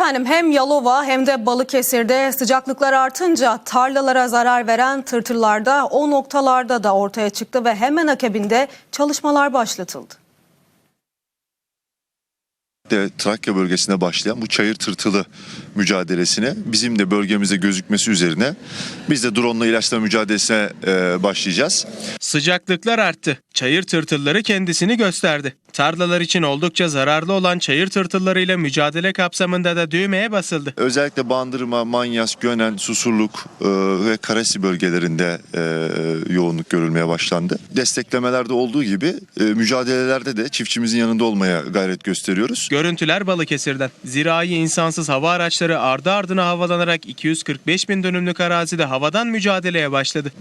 Efendim hem Yalova hem de Balıkesir'de sıcaklıklar artınca tarlalara zarar veren tırtırlar da o noktalarda da ortaya çıktı ve hemen akabinde çalışmalar başlatıldı. De Trakya bölgesinde başlayan bu çayır tırtılı mücadelesine bizim de bölgemizde gözükmesi üzerine biz de drone ile ilaçlama mücadelesine e, başlayacağız. Sıcaklıklar arttı. Çayır tırtılları kendisini gösterdi. Tarlalar için oldukça zararlı olan çayır tırtıllarıyla mücadele kapsamında da düğmeye basıldı. Özellikle Bandırma, Manyas, Gönen, Susurluk e, ve Karasi bölgelerinde e, yoğunluk görülmeye başlandı. Desteklemelerde olduğu gibi e, mücadelelerde de çiftçimizin yanında olmaya gayret gösteriyoruz. Görüntüler Balıkesir'den. Zirai insansız hava araçları ardı ardına havalanarak 245 bin dönümlük arazide havadan mücadeleye başladı.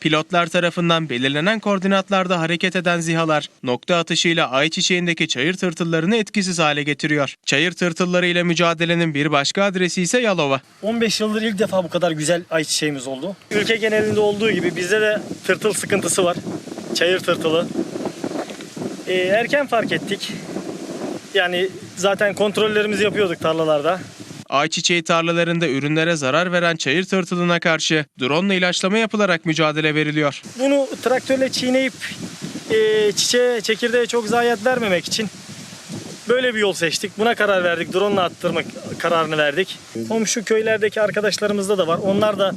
Pilotlar tarafından belirlenen koordinatlarda hareket eden zihalar nokta atışıyla ayçiçeğindeki çayır tırtıllarını etkisiz hale getiriyor. Çayır tırtılları ile mücadelenin bir başka adresi ise Yalova. 15 yıldır ilk defa bu kadar güzel ayçiçeğimiz oldu. Ülke genelinde olduğu gibi bizde de tırtıl sıkıntısı var. Çayır tırtılı. Ee, erken fark ettik. Yani zaten kontrollerimizi yapıyorduk tarlalarda. Ayçiçeği tarlalarında ürünlere zarar veren çayır tırtılına karşı drone ile ilaçlama yapılarak mücadele veriliyor. Bunu traktörle çiğneyip e, çiçeğe, çekirdeğe çok zayiat vermemek için böyle bir yol seçtik. Buna karar verdik. Drone ile attırmak kararını verdik. Komşu köylerdeki arkadaşlarımızda da var. Onlar da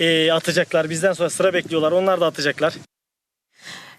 e, atacaklar. Bizden sonra sıra bekliyorlar. Onlar da atacaklar.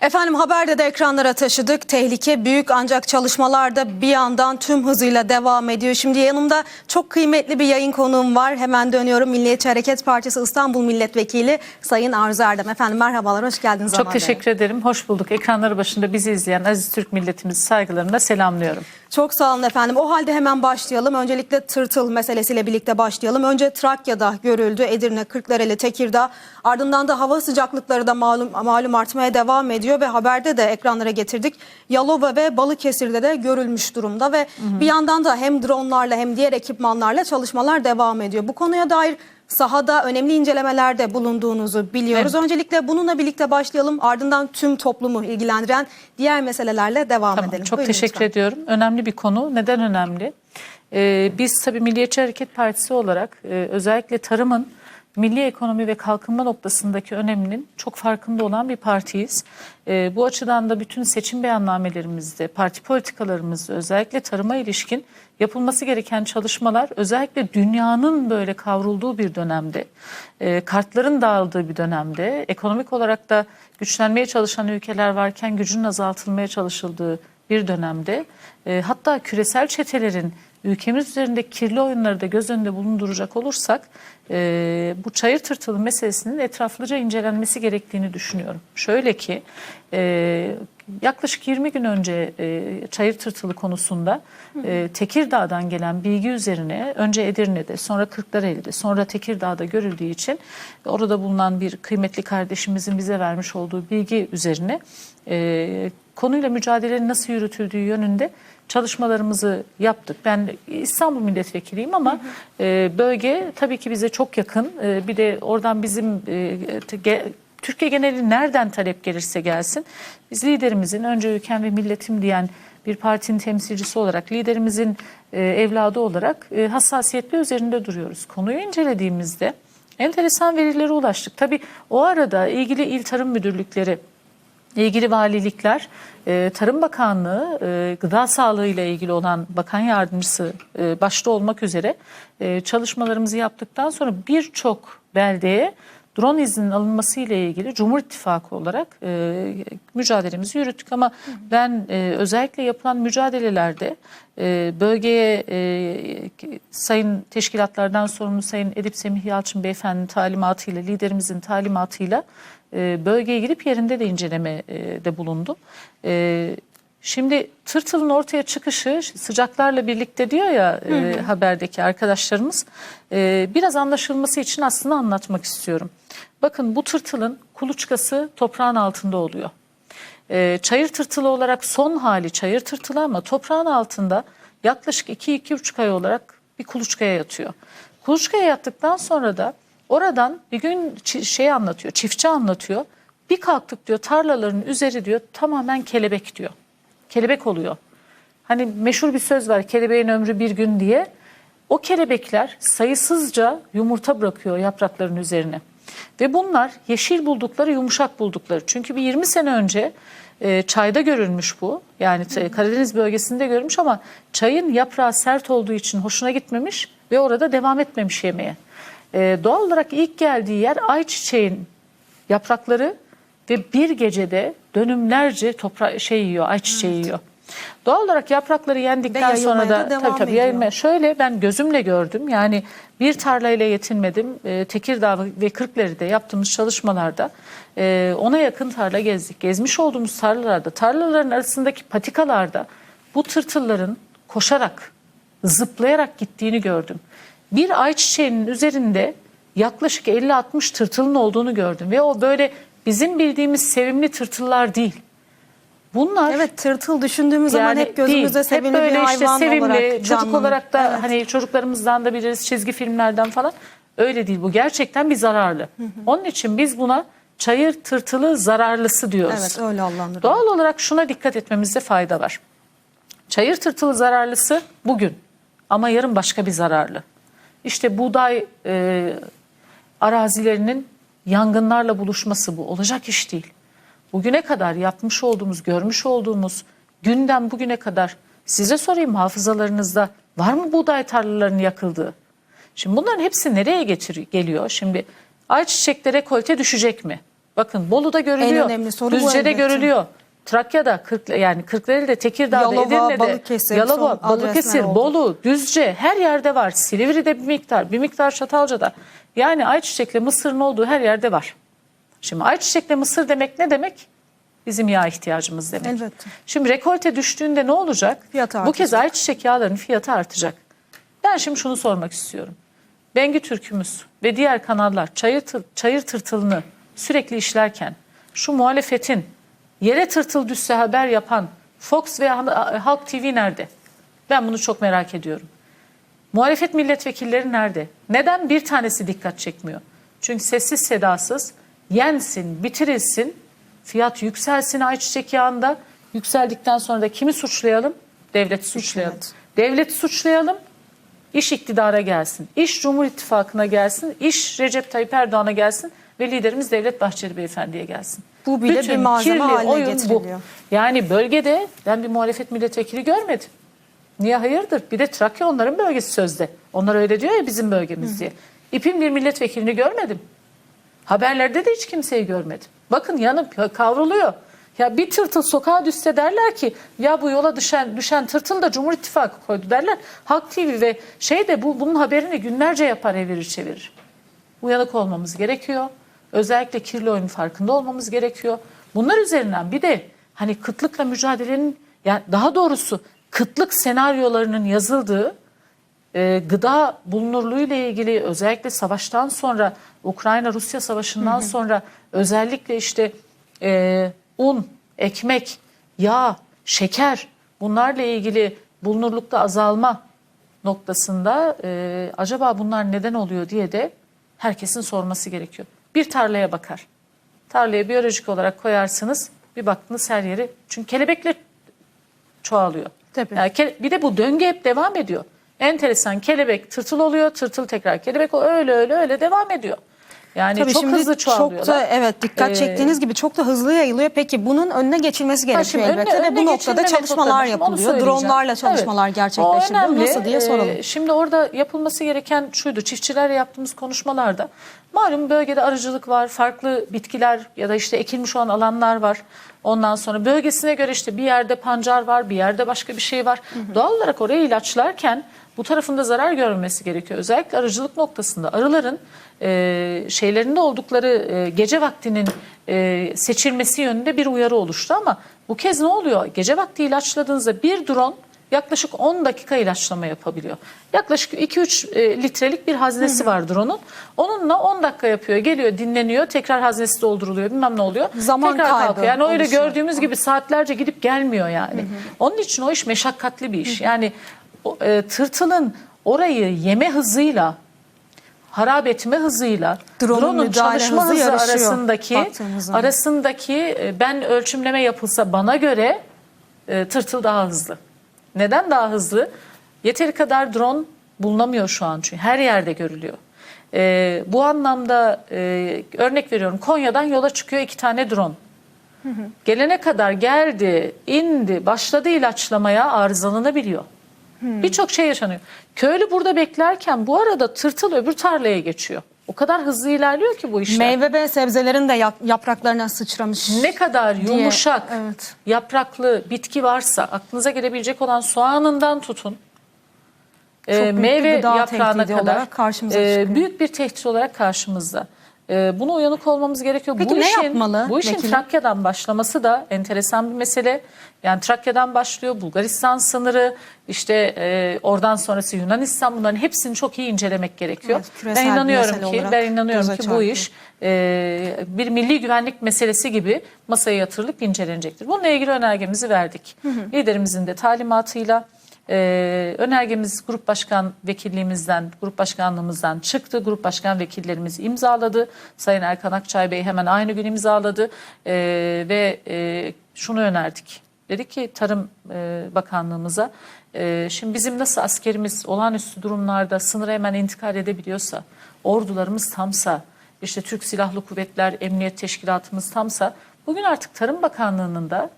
Efendim haberde de ekranlara taşıdık. Tehlike büyük ancak çalışmalar da bir yandan tüm hızıyla devam ediyor. Şimdi yanımda çok kıymetli bir yayın konuğum var. Hemen dönüyorum. Milliyetçi Hareket Partisi İstanbul Milletvekili Sayın Arzu Erdem. Efendim merhabalar, hoş geldiniz. Çok Bey. teşekkür ederim. Hoş bulduk. Ekranları başında bizi izleyen aziz Türk milletimizi saygılarımla selamlıyorum. Çok sağ olun efendim. O halde hemen başlayalım. Öncelikle tırtıl meselesiyle birlikte başlayalım. Önce Trakya'da görüldü. Edirne, Kırklareli, Tekirdağ. Ardından da hava sıcaklıkları da malum, malum artmaya devam ediyor ve haberde de ekranlara getirdik. Yalova ve Balıkesir'de de görülmüş durumda ve bir yandan da hem dronlarla hem diğer ekipmanlarla çalışmalar devam ediyor. Bu konuya dair sahada önemli incelemelerde bulunduğunuzu biliyoruz. Evet. Öncelikle bununla birlikte başlayalım. Ardından tüm toplumu ilgilendiren diğer meselelerle devam Tamam, edelim. çok Buyurun teşekkür lütfen. ediyorum. Önemli bir konu. Neden önemli? Ee, biz tabii Milliyetçi Hareket Partisi olarak e, özellikle tarımın milli ekonomi ve kalkınma noktasındaki öneminin çok farkında olan bir partiyiz. Ee, bu açıdan da bütün seçim beyannamelerimizde, parti politikalarımızda özellikle tarıma ilişkin yapılması gereken çalışmalar özellikle dünyanın böyle kavrulduğu bir dönemde, e, kartların dağıldığı bir dönemde, ekonomik olarak da güçlenmeye çalışan ülkeler varken gücünün azaltılmaya çalışıldığı bir dönemde e, hatta küresel çetelerin ülkemiz üzerinde kirli oyunları da göz önünde bulunduracak olursak e, bu çayır tırtılı meselesinin etraflıca incelenmesi gerektiğini düşünüyorum. Şöyle ki e, yaklaşık 20 gün önce e, çayır tırtılı konusunda e, Tekirdağ'dan gelen bilgi üzerine önce Edirne'de sonra Kırklareli'de sonra Tekirdağ'da görüldüğü için orada bulunan bir kıymetli kardeşimizin bize vermiş olduğu bilgi üzerine e, konuyla mücadelenin nasıl yürütüldüğü yönünde çalışmalarımızı yaptık. Ben İstanbul milletvekiliyim ama e, bölge tabii ki bize çok yakın. E, bir de oradan bizim e, ge- Türkiye geneli nereden talep gelirse gelsin biz liderimizin önce ülkem ve milletim diyen bir partinin temsilcisi olarak liderimizin e, evladı olarak e, hassasiyetli üzerinde duruyoruz. Konuyu incelediğimizde enteresan verilere ulaştık. Tabii o arada ilgili il tarım müdürlükleri ilgili valilikler, e, Tarım Bakanlığı, e, gıda sağlığı ile ilgili olan bakan yardımcısı e, başta olmak üzere e, çalışmalarımızı yaptıktan sonra birçok beldeye drone izninin alınması ile ilgili Cumhur İttifakı olarak e, mücadelemizi yürüttük. Ama ben e, özellikle yapılan mücadelelerde e, bölgeye e, sayın teşkilatlardan sorumlu sayın Edip Semih Yalçın beyefendinin talimatıyla liderimizin talimatıyla e, bölgeye gidip yerinde de inceleme e, de bulundum. E, Şimdi tırtılın ortaya çıkışı sıcaklarla birlikte diyor ya e, haberdeki arkadaşlarımız e, biraz anlaşılması için aslında anlatmak istiyorum. Bakın bu tırtılın kuluçkası toprağın altında oluyor. E, çayır tırtılı olarak son hali çayır tırtılı ama toprağın altında yaklaşık 2-2,5 ay olarak bir kuluçkaya yatıyor. Kuluçkaya yattıktan sonra da oradan bir gün şey anlatıyor, çiftçi anlatıyor. Bir kalktık diyor tarlaların üzeri diyor tamamen kelebek diyor. Kelebek oluyor. Hani meşhur bir söz var kelebeğin ömrü bir gün diye. O kelebekler sayısızca yumurta bırakıyor yaprakların üzerine. Ve bunlar yeşil buldukları, yumuşak buldukları. Çünkü bir 20 sene önce e, çayda görülmüş bu. Yani t- Karadeniz bölgesinde görülmüş ama çayın yaprağı sert olduğu için hoşuna gitmemiş ve orada devam etmemiş yemeye. E, doğal olarak ilk geldiği yer ayçiçeğin yaprakları ve bir gecede dönümlerce toprak şey yiyor, ayçiçeği yiyor. Doğal olarak yaprakları yendikten sonra da da tabii tabii yayılmaya- Şöyle ben gözümle gördüm. Yani bir tarlayla yetinmedim. Ee, Tekirdağ ve Kırklareli'de yaptığımız çalışmalarda e, ona yakın tarla gezdik. Gezmiş olduğumuz tarlalarda, tarlaların arasındaki patikalarda bu tırtılların koşarak, zıplayarak gittiğini gördüm. Bir ayçiçeğinin üzerinde yaklaşık 50-60 tırtılın olduğunu gördüm. Ve o böyle bizim bildiğimiz sevimli tırtıllar değil. Bunlar Evet tırtıl düşündüğümüz zaman hep gözümüzde değil. sevimli hep böyle bir işte hayvan sevimli, olarak çocuk canlanır. olarak da Evet. hani çocuklarımızdan da biliriz çizgi filmlerden falan. Öyle değil bu gerçekten bir zararlı. Onun için biz buna çayır tırtılı zararlısı diyoruz. Evet öyle adlandırılıyor. Doğal olarak şuna dikkat etmemizde fayda var. Çayır tırtılı zararlısı bugün ama yarın başka bir zararlı. İşte buğday e, arazilerinin yangınlarla buluşması bu. Olacak iş değil. Bugüne kadar yapmış olduğumuz, görmüş olduğumuz günden bugüne kadar size sorayım hafızalarınızda var mı buğday tarlalarının yakıldığı? Şimdi bunların hepsi nereye getir geliyor? Şimdi ayçiçekte rekolte düşecek mi? Bakın Bolu'da görülüyor. önemli soru bu Düzce'de elbette. görülüyor. Trakya'da, Kırk, yani Kırklareli'de, Tekirdağ'da, Yalova, Edirne'de, Balıkesir, Yalova, Balıkesir. Bolu, Düzce her yerde var. Silivri'de bir miktar, bir miktar Çatalca'da. Yani ayçiçekle mısırın olduğu her yerde var. Şimdi ayçiçekle mısır demek ne demek? Bizim yağ ihtiyacımız demek. Elbette. Şimdi rekolte düştüğünde ne olacak? Fiyatı Bu kez ayçiçek yağlarının fiyatı artacak. Ben şimdi şunu sormak istiyorum. Bengi Türk'ümüz ve diğer kanallar çayır, çayır tırtılını sürekli işlerken şu muhalefetin yere tırtıl düşse haber yapan Fox ve Halk TV nerede? Ben bunu çok merak ediyorum. Muhalefet milletvekilleri nerede? Neden bir tanesi dikkat çekmiyor? Çünkü sessiz sedasız yensin, bitirilsin, fiyat yükselsin ayçiçek yağında. Yükseldikten sonra da kimi suçlayalım? Devleti suçlayalım. Hükümet. Devleti suçlayalım, iş iktidara gelsin. İş Cumhur İttifakı'na gelsin, iş Recep Tayyip Erdoğan'a gelsin ve liderimiz Devlet Bahçeli Beyefendi'ye gelsin. Bu bile bir malzeme kirli haline oyun getiriliyor. Yani bölgede ben bir muhalefet milletvekili görmedim. Niye hayırdır? Bir de Trakya onların bölgesi sözde. Onlar öyle diyor ya bizim bölgemiz diye. İpin bir milletvekilini görmedim. Haberlerde de hiç kimseyi görmedim. Bakın yanıp kavruluyor. Ya bir tırtıl sokağa düşse derler ki ya bu yola düşen düşen tırtıl da Cumhur İttifakı koydu derler. Halk TV ve şey de bu bunun haberini günlerce yapar evirir çevirir. Uyanık olmamız gerekiyor. Özellikle kirli oyunun farkında olmamız gerekiyor. Bunlar üzerinden bir de hani kıtlıkla mücadelenin yani daha doğrusu kıtlık senaryolarının yazıldığı e, gıda bulunurluğu ile ilgili özellikle savaştan sonra Ukrayna-Rusya savaşından sonra özellikle işte e, un, ekmek, yağ, şeker bunlarla ilgili bulunurlukta azalma noktasında e, acaba bunlar neden oluyor diye de herkesin sorması gerekiyor. Bir tarlaya bakar. Tarlaya biyolojik olarak koyarsınız bir baktınız her yeri çünkü kelebekler çoğalıyor. Tabii. Yani ke- bir de bu döngü hep devam ediyor. Enteresan kelebek tırtıl oluyor, tırtıl tekrar kelebek oluyor. Öyle öyle öyle devam ediyor. Yani Tabii çok şimdi hızlı çoğalıyorlar. Çok da evet dikkat Ee, çektiğiniz gibi çok da hızlı yayılıyor. Peki bunun önüne geçilmesi gerekiyor şimdi elbette önüne- ve bu önüne noktada çalışmalar yapılıyor. Dronlarla çalışmalar Evet. gerçekleştiriliyor. Nasıl diye soralım. Ee, şimdi orada yapılması gereken şuydu. Çiftçilerle yaptığımız konuşmalarda malum bölgede arıcılık var. Farklı bitkiler ya da işte ekilmiş olan alanlar var. Ondan sonra bölgesine göre işte bir yerde pancar var, bir yerde başka bir şey var. Doğal olarak orayı ilaçlarken bu tarafında zarar görmesi gerekiyor. Özellikle arıcılık noktasında arıların e, şeylerinde oldukları e, gece vaktinin e, seçilmesi yönünde bir uyarı oluştu ama bu kez ne oluyor? Gece vakti ilaçladığınızda bir drone yaklaşık 10 dakika ilaçlama yapabiliyor. Yaklaşık 2-3 e, litrelik bir haznesi var drone'un. Onunla 10 dakika yapıyor. Geliyor, dinleniyor, tekrar haznesi dolduruluyor. Bilmem ne oluyor. Zaman tekrar kaybı kalkıyor. Yani öyle oluşuyor. gördüğümüz gibi saatlerce gidip gelmiyor yani. Onun için o iş meşakkatli bir iş. Yani o, e, tırtılın orayı yeme hızıyla harap etme hızıyla Drone'un müdahale çalışma hızı yarışıyor arasındaki arasındaki e, ben ölçümleme yapılsa bana göre e, tırtıl daha hızlı. Neden daha hızlı? Yeteri kadar drone bulunamıyor şu an çünkü her yerde görülüyor. Ee, bu anlamda e, örnek veriyorum Konya'dan yola çıkıyor iki tane drone. Gelene kadar geldi, indi, başladı ilaçlamaya arızalanabiliyor. Birçok şey yaşanıyor. Köylü burada beklerken bu arada tırtıl öbür tarlaya geçiyor. O kadar hızlı ilerliyor ki bu işler. Meyve ve sebzelerin de yap- yapraklarına sıçramış. ne kadar diye, yumuşak, evet. yapraklı bitki varsa aklınıza gelebilecek olan soğanından tutun. e, büyük bir meyve yaprağına kadar olarak karşımıza e, çıkıyor. büyük bir tehdit olarak karşımızda. E, buna uyanık olmamız gerekiyor. Peki bu ne işin, yapmalı Bu işin vekilim? Trakya'dan başlaması da enteresan bir mesele. Yani Trakya'dan başlıyor, Bulgaristan sınırı, işte e, oradan sonrası Yunanistan bunların hepsini çok iyi incelemek gerekiyor. Evet, ben inanıyorum ki ben inanıyorum ki bu iş e, bir milli güvenlik meselesi gibi masaya yatırılıp incelenecektir. Bununla ilgili önergemizi verdik. Liderimizin de talimatıyla e, önergemiz grup başkan vekilliğimizden, grup başkanlığımızdan çıktı. Grup başkan vekillerimiz imzaladı. Sayın Erkan Akçay Bey hemen aynı gün imzaladı E, ve e, şunu önerdik. Dedi ki Tarım e, Bakanlığımıza e, şimdi bizim nasıl askerimiz olağanüstü durumlarda sınıra hemen intikal edebiliyorsa, ordularımız tamsa, işte Türk Silahlı Kuvvetler, Emniyet Teşkilatımız tamsa bugün artık Tarım Bakanlığı'nın da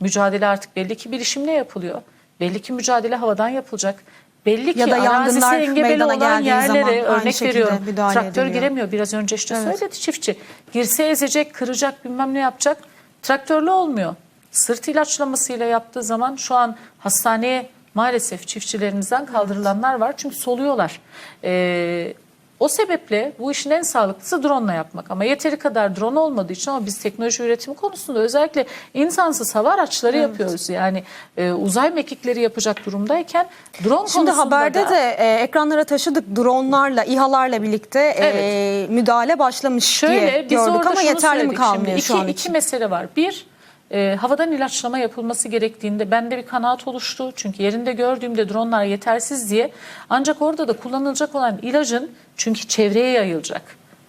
mücadele artık belli ki bilişimle yapılıyor. Belli ki mücadele havadan yapılacak. Belli ki Ya da arazisi engebeli olan yerlere zaman örnek veriyorum. Traktör ediliyor. giremiyor. Biraz önce işte Evet. söyledi çiftçi. Girse ezecek, kıracak, bilmem ne yapacak. Traktörlü olmuyor. Sırt ilaçlamasıyla yaptığı zaman şu an hastaneye maalesef çiftçilerimizden kaldırılanlar var. Çünkü soluyorlar. Ee, o sebeple bu işin en sağlıklısı drone ile yapmak. Ama yeteri kadar drone olmadığı için ama biz teknoloji üretimi konusunda özellikle insansız hava araçları yapıyoruz. Yani e, uzay mekikleri yapacak durumdayken drone Şimdi haberde da, de e, ekranlara taşıdık dronlarla, İHA'larla birlikte e, Evet. müdahale başlamış Şöyle diye biz gördük ama yeterli mi kalmıyor şimdi. şu İki, an iki için? mesele var. Bir, e, havadan ilaçlama yapılması gerektiğinde bende bir kanaat oluştu. Çünkü yerinde gördüğümde dronlar yetersiz diye. Ancak orada da kullanılacak olan ilacın çünkü çevreye yayılacak.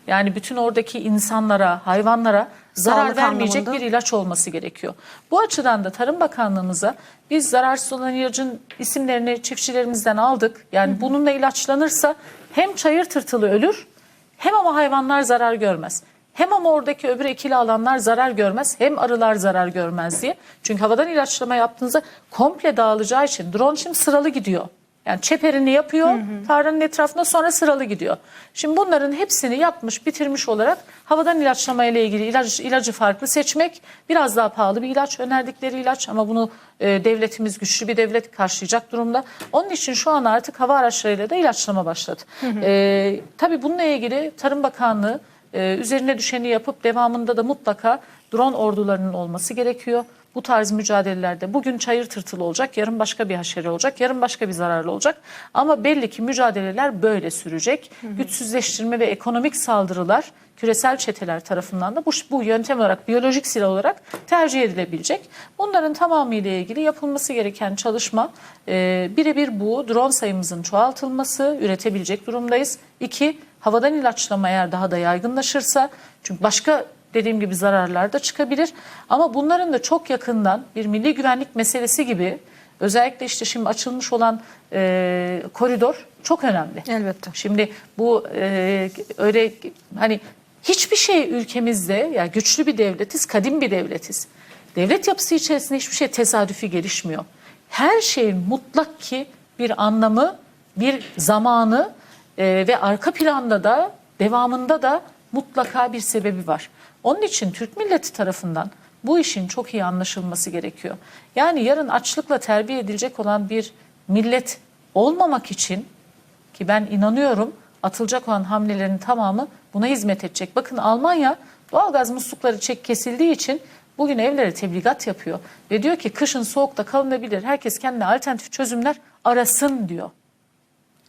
Yani bütün oradaki insanlara, hayvanlara zarar Sağlık vermeyecek anlamında. bir ilaç olması gerekiyor. Bu açıdan da Tarım Bakanlığımıza biz zararsız olan ilacın isimlerini çiftçilerimizden aldık. Yani bununla ilaçlanırsa hem çayır tırtılı ölür hem ama hayvanlar zarar görmez. Hem ama oradaki öbür ekili alanlar zarar görmez hem arılar zarar görmez diye. Çünkü havadan ilaçlama yaptığınızda komple dağılacağı için drone şimdi sıralı gidiyor. Yani çeperini yapıyor tarlanın etrafında sonra sıralı gidiyor. Şimdi bunların hepsini yapmış bitirmiş olarak havadan ilaçlama ile ilgili ilaç, ilacı farklı seçmek biraz daha pahalı bir ilaç önerdikleri ilaç ama bunu e, devletimiz güçlü bir devlet karşılayacak durumda. Onun için şu an artık hava araçlarıyla da ilaçlama başladı. E, tabii bununla ilgili Tarım Bakanlığı e, üzerine düşeni yapıp devamında da mutlaka drone ordularının olması gerekiyor. Bu tarz mücadelelerde bugün çayır tırtılı olacak, yarın başka bir haşere olacak, yarın başka bir zararlı olacak. Ama belli ki mücadeleler böyle sürecek. Güçsüzleştirme ve ekonomik saldırılar küresel çeteler tarafından da bu, bu yöntem olarak, biyolojik silah olarak tercih edilebilecek. Bunların tamamı ile ilgili yapılması gereken çalışma e, birebir bu drone sayımızın çoğaltılması, üretebilecek durumdayız. İki, havadan ilaçlama eğer daha da yaygınlaşırsa, çünkü başka dediğim gibi zararlar da çıkabilir. Ama bunların da çok yakından bir milli güvenlik meselesi gibi özellikle işte şimdi açılmış olan e, koridor çok önemli. Elbette. Şimdi bu e, öyle hani hiçbir şey ülkemizde ya güçlü bir devletiz, kadim bir devletiz. Devlet yapısı içerisinde hiçbir şey tesadüfi gelişmiyor. Her şeyin mutlak ki bir anlamı, bir zamanı e, ve arka planda da devamında da mutlaka bir sebebi var. Onun için Türk milleti tarafından bu işin çok iyi anlaşılması gerekiyor. Yani yarın açlıkla terbiye edilecek olan bir millet olmamak için ki ben inanıyorum atılacak olan hamlelerin tamamı buna hizmet edecek. Bakın Almanya doğalgaz muslukları çek kesildiği için bugün evlere tebligat yapıyor. Ve diyor ki kışın soğukta kalınabilir. Herkes kendine alternatif çözümler arasın diyor.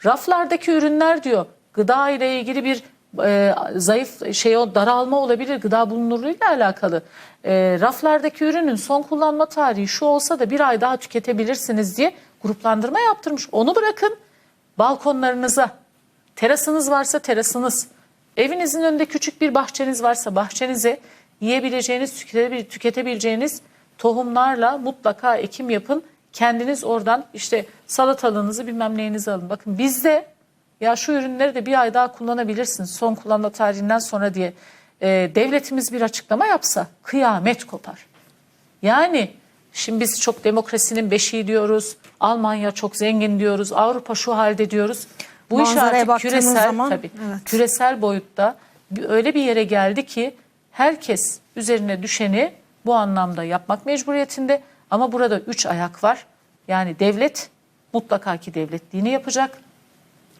Raflardaki ürünler diyor gıda ile ilgili bir e, zayıf şey o daralma olabilir gıda bulunurluğuyla alakalı. E, raflardaki ürünün son kullanma tarihi şu olsa da bir ay daha tüketebilirsiniz diye gruplandırma yaptırmış. Onu bırakın balkonlarınıza, terasınız varsa terasınız, evinizin önünde küçük bir bahçeniz varsa bahçenize yiyebileceğiniz, tüketebil- tüketebileceğiniz tohumlarla mutlaka ekim yapın. Kendiniz oradan işte salatalığınızı bilmem neyinizi alın. Bakın bizde ya şu ürünleri de bir ay daha kullanabilirsiniz son kullanma tarihinden sonra diye e, devletimiz bir açıklama yapsa kıyamet kopar. Yani şimdi biz çok demokrasinin beşiği diyoruz. Almanya çok zengin diyoruz. Avrupa şu halde diyoruz. Bu iş artık küresel zaman, tabii. evet. Küresel boyutta öyle bir yere geldi ki herkes üzerine düşeni bu anlamda yapmak mecburiyetinde. Ama burada üç ayak var. Yani devlet mutlaka ki devletliğini yapacak.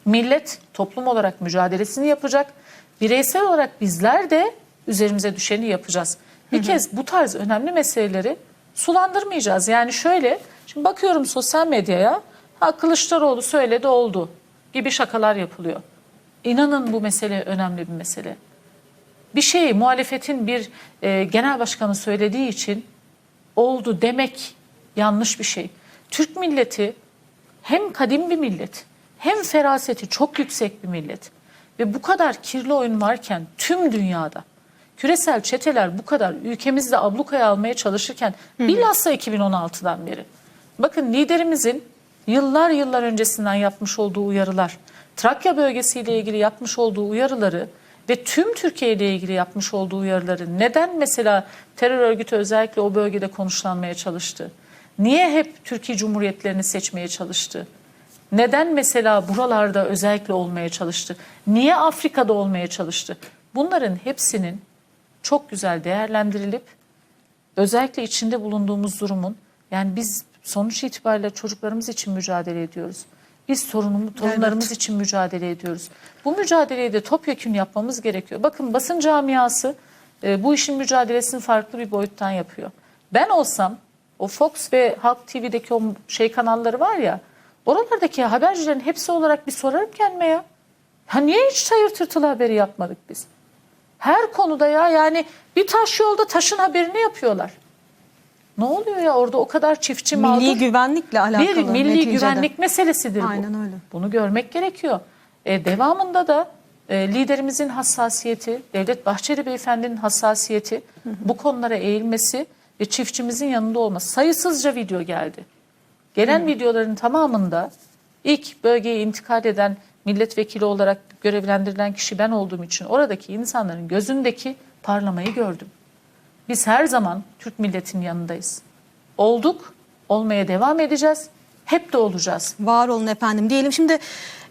Millet toplum olarak mücadelesini yapacak. Bireysel olarak bizler de üzerimize düşeni yapacağız. Bir kez bu tarz önemli meseleleri sulandırmayacağız. Yani şöyle, şimdi bakıyorum sosyal medyaya, ha Kılıçdaroğlu söyledi oldu gibi şakalar yapılıyor. İnanın bu mesele önemli bir mesele. Bir şeyi muhalefetin bir e, genel başkanı söylediği için oldu demek yanlış bir şey. Türk milleti hem kadim bir millet hem feraseti çok yüksek bir millet. Ve bu kadar kirli oyun varken tüm dünyada küresel çeteler bu kadar ülkemizde ablukaya almaya çalışırken bilhassa 2016'dan beri. Bakın liderimizin yıllar yıllar öncesinden yapmış olduğu uyarılar, Trakya bölgesiyle ilgili yapmış olduğu uyarıları ve tüm Türkiye ile ilgili yapmış olduğu uyarıları neden mesela terör örgütü özellikle o bölgede konuşlanmaya çalıştı? Niye hep Türkiye Cumhuriyetlerini seçmeye çalıştı? Neden mesela buralarda özellikle olmaya çalıştı? Niye Afrika'da olmaya çalıştı? Bunların hepsinin çok güzel değerlendirilip özellikle içinde bulunduğumuz durumun yani biz sonuç itibariyle çocuklarımız için mücadele ediyoruz. Biz torunumuz, torunlarımız için mücadele ediyoruz. Bu mücadeleyi de topyekün yapmamız gerekiyor. Bakın basın camiası e, bu işin mücadelesini farklı bir boyuttan yapıyor. Ben olsam o Fox ve Halk TV'deki o şey kanalları var ya oralardaki habercilerin hepsi olarak bir sorarım kendime ya. Ha niye hiç çayır tırtılı haberi yapmadık biz? Her konuda ya yani bir taş yolda taşın haberini yapıyorlar. Ne oluyor ya orada o kadar çiftçi mağdur. Milli güvenlikle alakalı. Bir milli neticede. güvenlik meselesidir bu. Aynen öyle. Bunu görmek gerekiyor. E, devamında da e, liderimizin hassasiyeti, Devlet Bahçeli Beyefendi'nin hassasiyeti, bu konulara eğilmesi ve çiftçimizin yanında olması. Sayısızca video geldi. Gelen videoların tamamında ilk bölgeye intikal eden milletvekili olarak görevlendirilen kişi ben olduğum için oradaki insanların gözündeki parlamayı gördüm. Biz her zaman Türk milletinin yanındayız. Olduk, olmaya devam edeceğiz, hep de olacağız. Var olun efendim diyelim. Şimdi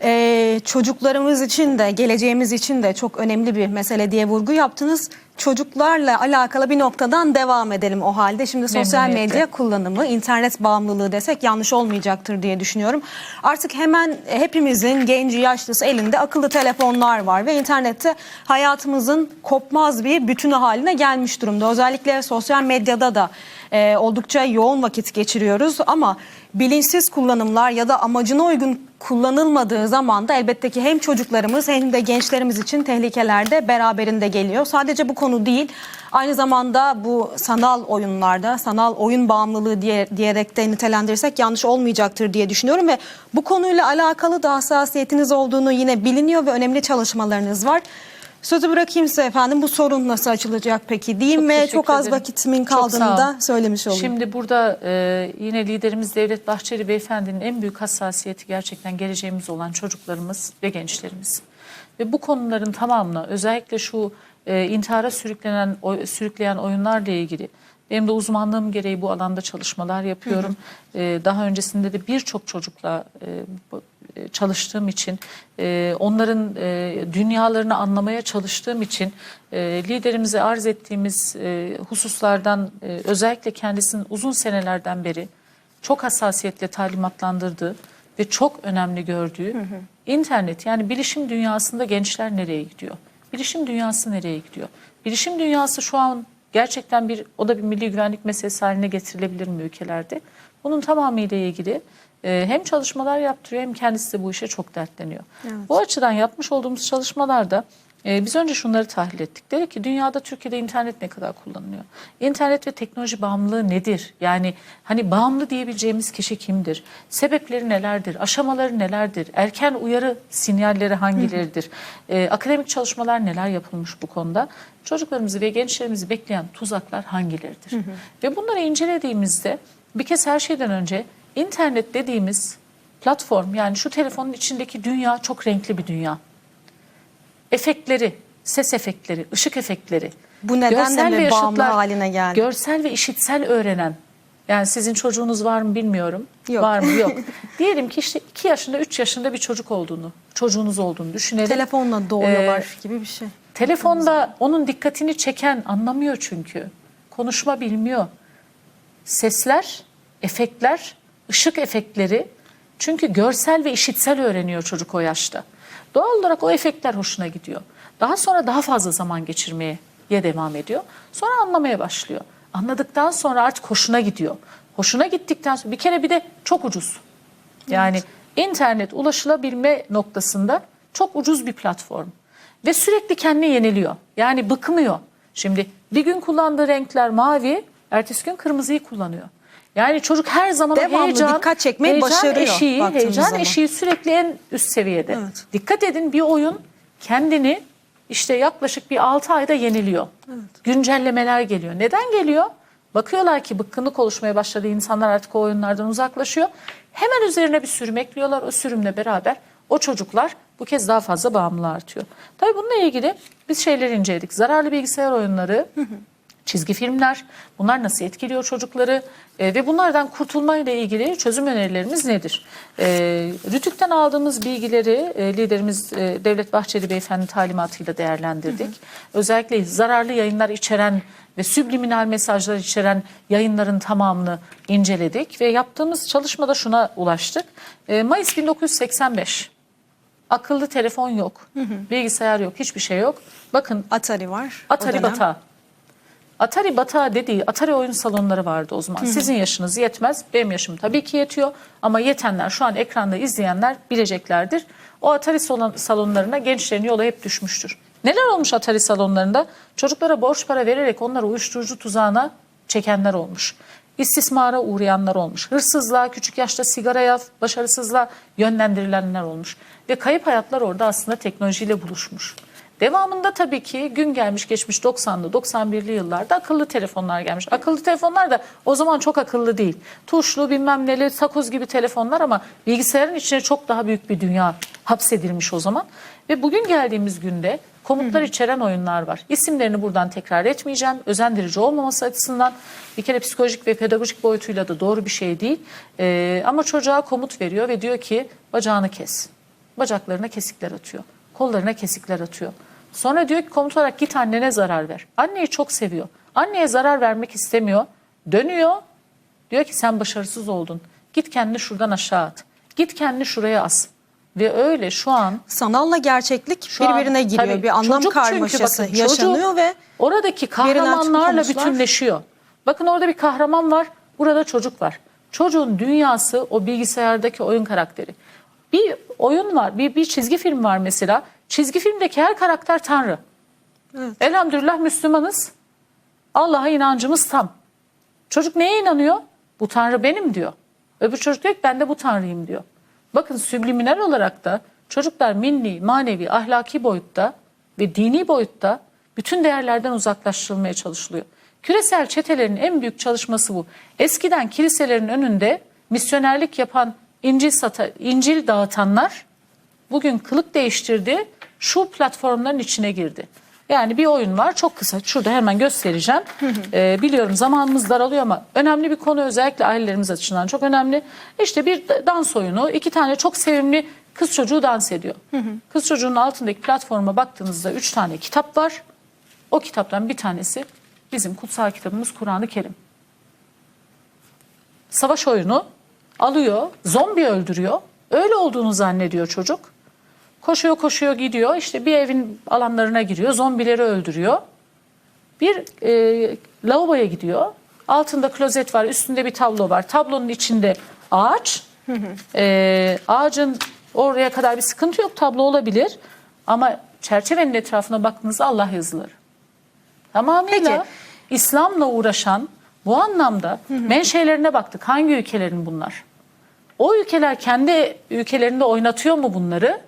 e, çocuklarımız için de geleceğimiz için de çok önemli bir mesele diye vurgu yaptınız. Çocuklarla alakalı bir noktadan devam edelim o halde. Şimdi sosyal medya kullanımı, internet bağımlılığı desek yanlış olmayacaktır diye düşünüyorum. Artık hemen hepimizin genci yaşlısı elinde akıllı telefonlar var ve internette hayatımızın kopmaz bir bütünü haline gelmiş durumda. Özellikle sosyal medyada da e, oldukça yoğun vakit geçiriyoruz ama bilinçsiz kullanımlar ya da amacına uygun kullanılmadığı zaman da elbette ki hem çocuklarımız hem de gençlerimiz için tehlikeler de beraberinde geliyor. Sadece bu konu değil aynı zamanda bu sanal oyunlarda sanal oyun bağımlılığı diye, diyerek de nitelendirirsek yanlış olmayacaktır diye düşünüyorum ve bu konuyla alakalı da hassasiyetiniz olduğunu yine biliniyor ve önemli çalışmalarınız var. Sözü bırakayım size efendim bu sorun nasıl açılacak peki diyeyim Çok ve teşekkür çok az ederim. vakitimin kaldığını da söylemiş olayım. Şimdi burada e, yine liderimiz Devlet Bahçeli Beyefendi'nin en büyük hassasiyeti gerçekten geleceğimiz olan çocuklarımız ve gençlerimiz. Ve bu konuların tamamına özellikle şu e, intihara sürüklenen oy- sürükleyen oyunlarla ilgili benim de uzmanlığım gereği bu alanda çalışmalar yapıyorum. E, daha öncesinde de birçok çocukla e, bu- çalıştığım için, e, onların e, dünyalarını anlamaya çalıştığım için e, liderimize arz ettiğimiz e, hususlardan e, özellikle kendisinin uzun senelerden beri çok hassasiyetle talimatlandırdığı ve çok önemli gördüğü internet yani bilişim dünyasında gençler nereye gidiyor? Bilişim dünyası nereye gidiyor? Bilişim dünyası şu an gerçekten bir o da bir milli güvenlik meselesi haline getirilebilir mi ülkelerde? Bunun tamamıyla ilgili e, hem çalışmalar yaptırıyor hem kendisi de bu işe çok dertleniyor. Bu açıdan yapmış olduğumuz çalışmalarda e, biz önce şunları tahlil ettik. Dedik ki dünyada Türkiye'de internet ne kadar kullanılıyor? İnternet ve teknoloji bağımlılığı nedir? Yani hani bağımlı diyebileceğimiz kişi kimdir? Sebepleri nelerdir? Aşamaları nelerdir? Erken uyarı sinyalleri hangileridir? E, akademik çalışmalar neler yapılmış bu konuda? Çocuklarımızı ve gençlerimizi bekleyen tuzaklar hangileridir? Ve bunları incelediğimizde bir kez her şeyden önce internet dediğimiz platform yani şu telefonun içindeki dünya çok renkli bir dünya. Efektleri, ses efektleri, ışık efektleri. Bu nedenle mi bağımlı haline geldi? Görsel ve işitsel öğrenen. Yani sizin çocuğunuz var mı bilmiyorum. Yok. Var mı? Yok. Diyelim ki işte 2 yaşında 3 yaşında bir çocuk olduğunu, çocuğunuz olduğunu düşünelim. Telefonla doğuyorlar Ee, gibi bir şey. Telefonda onun dikkatini çeken anlamıyor çünkü. Konuşma bilmiyor. Sesler, efektler, ışık efektleri çünkü görsel ve işitsel öğreniyor çocuk o yaşta. Doğal olarak o efektler hoşuna gidiyor. Daha sonra daha fazla zaman geçirmeye ye devam ediyor. Sonra anlamaya başlıyor. Anladıktan sonra artık hoşuna gidiyor. Hoşuna gittikten sonra bir kere bir de çok ucuz. Yani internet ulaşılabilme noktasında çok ucuz bir platform. Ve sürekli kendini yeniliyor. Yani bıkmıyor. Şimdi bir gün kullandığı renkler mavi, ertesi gün kırmızıyı kullanıyor. Yani çocuk her zaman Devamlı heyecan, dikkat çekmeyi heyecan başarıyor eşiği, heyecan zaman. eşiği sürekli en üst seviyede. Evet. Dikkat edin bir oyun kendini işte yaklaşık bir 6 ayda yeniliyor. Güncellemeler geliyor. Neden geliyor? Bakıyorlar ki bıkkınlık oluşmaya başladı. insanlar artık o oyunlardan uzaklaşıyor. Hemen üzerine bir sürüm ekliyorlar. O sürümle beraber o çocuklar bu kez daha fazla bağımlılığı artıyor. Tabii bununla ilgili biz şeyler inceledik. Zararlı bilgisayar oyunları, çizgi filmler, bunlar nasıl etkiliyor çocukları e, ve bunlardan kurtulmayla ilgili çözüm önerilerimiz nedir? E, Rütük'ten aldığımız bilgileri e, liderimiz e, Devlet Bahçeli Beyefendi talimatıyla değerlendirdik. Özellikle zararlı yayınlar içeren ve subliminal mesajlar içeren yayınların tamamını inceledik ve yaptığımız çalışmada şuna ulaştık. E, Mayıs 1985 akıllı telefon yok, bilgisayar yok, hiçbir şey yok. Bakın Atari var. Atari dönem. Atari Batağı dediği Atari oyun salonları vardı o zaman. Sizin yaşınız yetmez. Benim yaşım tabii ki yetiyor. Ama yetenler şu an ekranda izleyenler bileceklerdir. O Atari salon- salonlarına gençlerin yola hep düşmüştür. Neler olmuş Atari salonlarında? Çocuklara borç para vererek onları uyuşturucu tuzağına çekenler olmuş. İstismara uğrayanlar olmuş. Hırsızlığa, küçük yaşta sigaraya, başarısızlığa yönlendirilenler olmuş. Ve kayıp hayatlar orada aslında teknolojiyle buluşmuş. Devamında tabii ki gün gelmiş geçmiş 90'lı 91'li yıllarda akıllı telefonlar gelmiş. Akıllı telefonlar da o zaman çok akıllı değil. Tuşlu bilmem neli takoz gibi telefonlar ama bilgisayarın içine çok daha büyük bir dünya hapsedilmiş o zaman. Ve bugün geldiğimiz günde komutlar içeren oyunlar var. İsimlerini buradan tekrar etmeyeceğim. Özendirici olmaması açısından bir kere psikolojik ve pedagojik boyutuyla da doğru bir şey değil. Ee, ama çocuğa komut veriyor ve diyor ki bacağını kes. Bacaklarına kesikler atıyor. Kollarına kesikler atıyor. Sonra diyor ki komut olarak git annene zarar ver. Anneyi çok seviyor. Anneye zarar vermek istemiyor. Dönüyor. Diyor ki sen başarısız oldun. Git kendini şuradan aşağı at. Git kendini şuraya as. Ve öyle şu an Sanalla gerçeklik şu an- birbirine giriyor. tabii bir anlam çocuk çünkü karmaşası bakın, yaşanıyor çocuk ve oradaki kahramanlarla bütünleşiyor. Bakın orada bir kahraman var, burada çocuk var. Çocuğun dünyası o bilgisayardaki oyun karakteri. Bir oyun var, bir, bir çizgi film var mesela. Çizgi filmdeki her karakter Tanrı. Elhamdülillah Müslümanız. Allah'a inancımız tam. Çocuk neye inanıyor? Bu Tanrı benim diyor. Öbür çocuk diyor ki ben de bu Tanrıyım diyor. Bakın sübliminal olarak da çocuklar milli, manevi, ahlaki boyutta ve dini boyutta bütün değerlerden uzaklaştırılmaya çalışılıyor. Küresel çetelerin en büyük çalışması bu. Eskiden kiliselerin önünde misyonerlik yapan İncil, sata, İncil dağıtanlar bugün kılık değiştirdi, şu platformların içine girdi. Yani bir oyun var çok kısa şurada hemen göstereceğim. Ee, biliyorum zamanımız daralıyor ama önemli bir konu özellikle ailelerimiz açısından çok önemli. İşte bir dans oyunu iki tane çok sevimli kız çocuğu dans ediyor. Kız çocuğunun altındaki platforma baktığınızda üç tane kitap var. O kitaptan bir tanesi bizim kutsal kitabımız Kur'an-ı Kerim. Savaş oyunu alıyor, zombi öldürüyor. Öyle olduğunu zannediyor çocuk. Koşuyor koşuyor gidiyor işte bir evin alanlarına giriyor zombileri öldürüyor. Bir e, lavaboya gidiyor altında klozet var üstünde bir tablo var tablonun içinde ağaç E, ağacın oraya kadar bir sıkıntı yok tablo olabilir ama çerçevenin etrafına baktığınızda Allah yazıları. Tamamıyla Peki. İslam'la uğraşan bu anlamda menşelerine baktık hangi ülkelerin bunlar? O ülkeler kendi ülkelerinde oynatıyor mu bunları?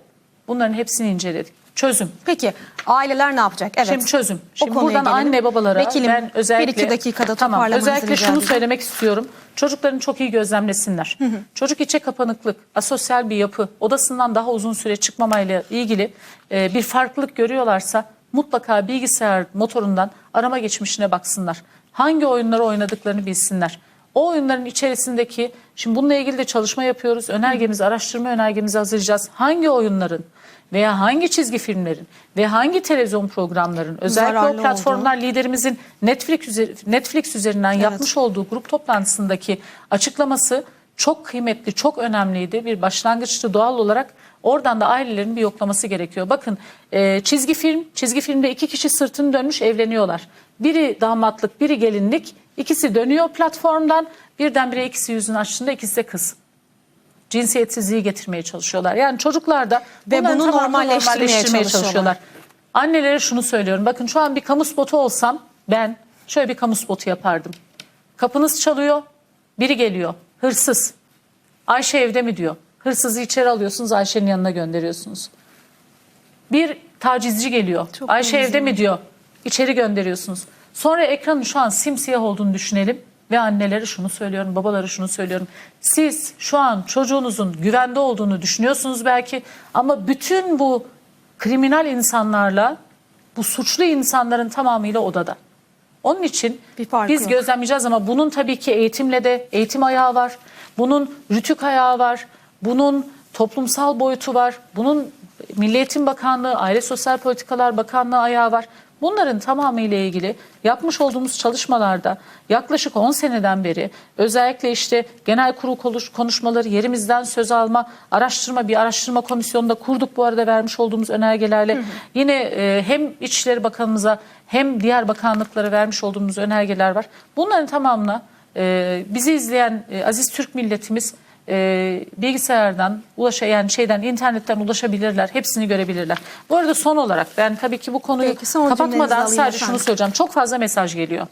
Bunların hepsini inceledik. Çözüm. Peki aileler ne yapacak? Evet. Şimdi çözüm. Şimdi konuya buradan gelelim. anne babalara Vekilim, ben özellikle bir iki dakikada tamam, özellikle şunu edeceğim. söylemek istiyorum. Çocukların çok iyi gözlemlesinler. Çocuk içe kapanıklık, asosyal bir yapı, odasından daha uzun süre çıkmamayla ilgili e, bir farklılık görüyorlarsa mutlaka bilgisayar motorundan arama geçmişine baksınlar. Hangi oyunları oynadıklarını bilsinler. O oyunların içerisindeki, şimdi bununla ilgili de çalışma yapıyoruz. Önergemizi, araştırma önergemizi hazırlayacağız. Hangi oyunların veya hangi çizgi filmlerin ve hangi televizyon programların özellikle Zararlı o platformlar liderimizin Netflix, üzeri- Netflix üzerinden yapmış olduğu grup toplantısındaki açıklaması çok kıymetli, çok önemliydi. Bir başlangıçtı doğal olarak. Oradan da ailelerin bir yoklaması gerekiyor. Bakın e, çizgi film, çizgi filmde iki kişi sırtını dönmüş evleniyorlar. Biri damatlık, biri gelinlik. İkisi dönüyor platformdan. Birdenbire ikisi yüzünü açtığında ikisi de kız cinsiyetsizliği getirmeye çalışıyorlar. Yani çocuklarda Ve bunu tamamını normalleştirmeye çalışıyorlar. Annelere şunu söylüyorum. Bakın şu an bir kamu spotu olsam ben şöyle bir kamu spotu yapardım. Kapınız çalıyor, biri geliyor. Hırsız. Ayşe evde mi diyor. Hırsızı içeri alıyorsunuz, Ayşe'nin yanına gönderiyorsunuz. Bir tacizci geliyor. Çok Ayşe benziyor. evde mi diyor. İçeri gönderiyorsunuz. Sonra ekranın şu an simsiyah olduğunu düşünelim. Ve annelere şunu söylüyorum, babalara şunu söylüyorum. Siz şu an çocuğunuzun güvende olduğunu düşünüyorsunuz belki. Ama bütün bu kriminal insanlarla, bu suçlu insanların tamamıyla odada. Onun için Bir biz yok. gözlemleyeceğiz ama bunun tabii ki eğitimle de eğitim ayağı var. Bunun rütük ayağı var. Bunun toplumsal boyutu var. Bunun Milli Eğitim Bakanlığı, Aile Sosyal Politikalar Bakanlığı ayağı var. Bunların tamamı ile ilgili yapmış olduğumuz çalışmalarda yaklaşık 10 seneden beri özellikle işte genel kurul konuş- konuşmaları, yerimizden söz alma, araştırma bir araştırma komisyonu da kurduk bu arada vermiş olduğumuz önergelerle. Yine e, hem İçişleri Bakanımıza hem diğer bakanlıklara vermiş olduğumuz önergeler var. Bunların tamamına e, bizi izleyen e, aziz Türk milletimiz e, bilgisayardan ulaşa yani şeyden internetten ulaşabilirler. Hepsini görebilirler. Bu arada son olarak ben tabii ki bu konuyu Peki, son cümlenizi kapatmadan alayım sadece efendim. şunu söyleyeceğim. Çok fazla mesaj geliyor.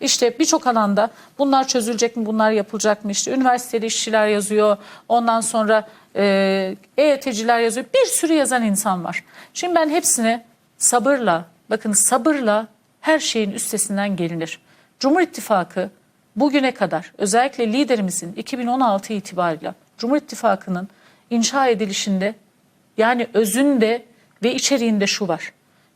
İşte birçok alanda bunlar çözülecek mi, bunlar yapılacak mı? İşte üniversiteli işçiler yazıyor. Ondan sonra e, EYT'ciler yazıyor. Bir sürü yazan insan var. Şimdi ben hepsine sabırla, bakın sabırla her şeyin üstesinden gelinir. Cumhur İttifakı bugüne kadar özellikle liderimizin 2016 itibariyle Cumhur İttifakı'nın inşa edilişinde yani özünde ve içeriğinde şu var.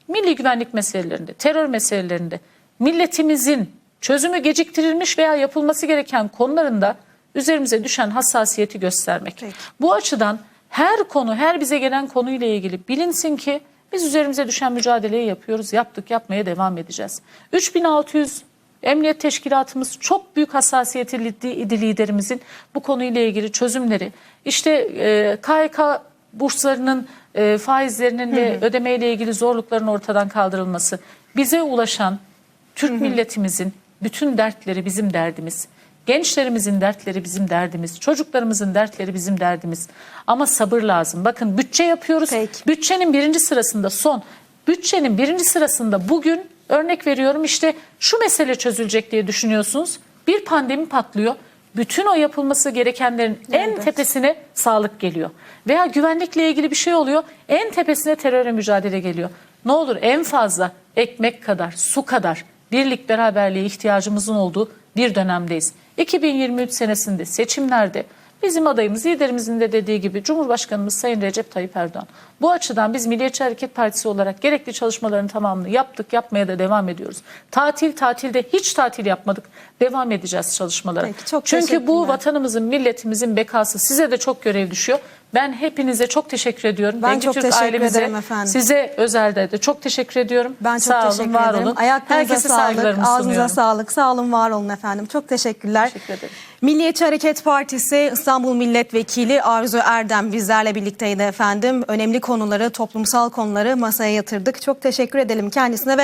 Milli güvenlik meselelerinde, terör meselelerinde milletimizin çözümü geciktirilmiş veya yapılması gereken konularında üzerimize düşen hassasiyeti göstermek. Peki. Bu açıdan her konu, her bize gelen konuyla ilgili bilinsin ki biz üzerimize düşen mücadeleyi yapıyoruz, yaptık, yapmaya devam edeceğiz. 3600 Emniyet Teşkilatımız çok büyük hassasiyeti idi liderimizin bu konuyla ilgili çözümleri. İşte e, KYK burslarının e, faizlerinin ve ödemeyle ilgili zorlukların ortadan kaldırılması. Bize ulaşan Türk milletimizin bütün dertleri bizim derdimiz. Gençlerimizin dertleri bizim derdimiz. Çocuklarımızın dertleri bizim derdimiz. Ama sabır lazım. Bakın bütçe yapıyoruz. Peki. Bütçenin birinci sırasında son. Bütçenin birinci sırasında bugün örnek veriyorum işte şu mesele çözülecek diye düşünüyorsunuz. Bir pandemi patlıyor. Bütün o yapılması gerekenlerin en Evet. tepesine sağlık geliyor. Veya güvenlikle ilgili bir şey oluyor. En tepesine terörle mücadele geliyor. Ne olur en fazla ekmek kadar, su kadar birlik beraberliğe ihtiyacımızın olduğu bir dönemdeyiz. 2023 senesinde seçimlerde bizim adayımız liderimizin de dediği gibi Cumhurbaşkanımız Sayın Recep Tayyip Erdoğan. Bu açıdan biz Milliyetçi Hareket Partisi olarak gerekli çalışmaların tamamını yaptık, yapmaya da devam ediyoruz. Tatil tatilde hiç tatil yapmadık. Devam edeceğiz çalışmalara. Peki, çok Çünkü bu vatanımızın, milletimizin bekası size de çok görev düşüyor. Ben hepinize çok teşekkür ediyorum. Ben Renkli çok Türk teşekkür ailemize, ederim efendim. Size özelde de çok teşekkür ediyorum. Ben çok Sağ teşekkür olun, var ederim. olun. Ayaklarınıza Herkese sağlık, ağzınıza sunuyorum. sağlık. Sağ olun, var olun efendim. Çok teşekkürler. Teşekkür ederim. Milliyetçi Hareket Partisi İstanbul Milletvekili Arzu Erdem bizlerle birlikteydi efendim. Önemli konuları, toplumsal konuları masaya yatırdık. Çok teşekkür edelim kendisine ve